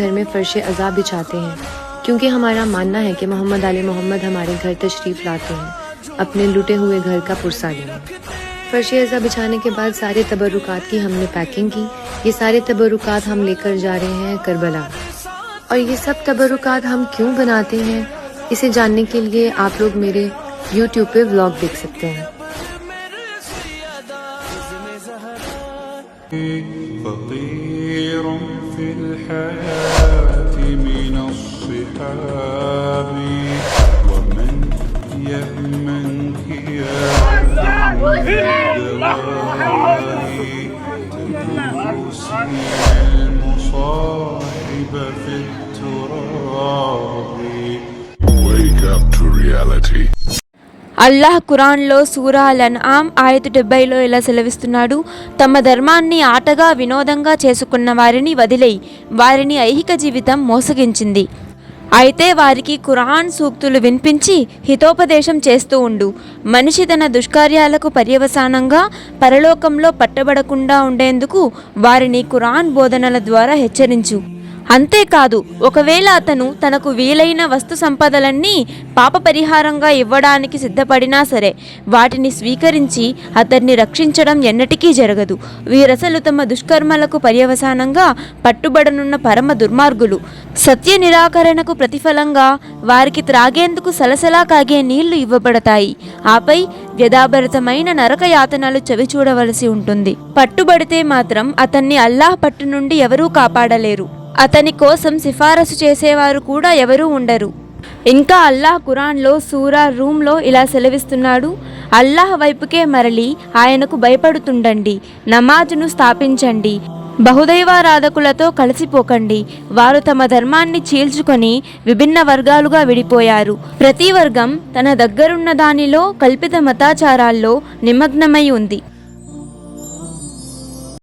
घर में फर्श अज़ा बिछाते हैं, क्योंकि हमारा मानना है कि मोहम्मद आले मोहम्मद हमारे घर तशरीफ़ लाते हैं, अपने लुटे हुए घर का पुरसा लेने फर्श अज़ा बिछाने के बाद सारे तबरुकात की हमने पैकिंग की, ये सारे तबरुकात हम लेकर जा रहे हैं करबला। और ये सब तबरुकात हम क्यों बनाते हैं, इसे जानने के लिए आप लोग मेरे यूट्यूब पे व्लॉग देख सकते हैं। فطير في الحياة من الصحاب ومن يأمنك يا المصاحب في التراب Wake up to reality. Allah ఖురాన్లో సూరా అల్ అన్ఆమ్ ఆయత డెబ్బైలో ఇలా సెలవిస్తున్నాడు తమ ధర్మాన్ని ఆటగా వినోదంగా చేసుకున్న వారిని వదిలేయి. వారిని ఐహిక జీవితం మోసగించింది. అయితే వారికి ఖురాన్ సూక్తులు వినిపించి హితోపదేశం చేస్తూ ఉండు. మనిషి తన దుష్కార్యాలకు పర్యవసానంగా పరలోకంలో పట్టబడకుండా ఉండేందుకు వారిని ఖురాన్ బోధనల ద్వారా హెచ్చరించు. అంతేకాదు ఒకవేళ అతను తనకు వీలైన వస్తు సంపదలన్నీ పాప పరిహారంగా ఇవ్వడానికి సిద్ధపడినా సరే వాటిని స్వీకరించి అతన్ని రక్షించడం ఎన్నటికీ జరగదు. వీరసలు తమ దుష్కర్మలకు పర్యవసానంగా పట్టుబడనున్న పరమ దుర్మార్గులు సత్య నిరాకరణకు ప్రతిఫలంగా వారికి త్రాగేందుకు సలసలా కాగే నీళ్ళు ఇవ్వబడతాయి. ఆపై వ్యధాభరితమైన నరక యాతనలు చవి చూడవలసి ఉంటుంది. పట్టుబడితే మాత్రం అతన్ని అల్లాహ్ పట్టు నుండి ఎవరూ కాపాడలేరు. అతని కోసం సిఫారసు చేసేవారు కూడా ఎవరూ ఉండరు. ఇంకా అల్లాహ్ ఖురాన్లో సూరా రూమ్లో ఇలా సెలవిస్తున్నాడు అల్లాహ్ వైపుకే మరలి ఆయనకు భయపడుతుండండి నమాజును స్థాపించండి బహుదైవారాధకులతో కలిసిపోకండి వారు తమ ధర్మాన్ని చీల్చుకొని విభిన్న వర్గాలుగా విడిపోయారు. ప్రతి వర్గం తన దగ్గరున్న దానిలో కల్పిత మతాచారాల్లో నిమగ్నమై ఉంది.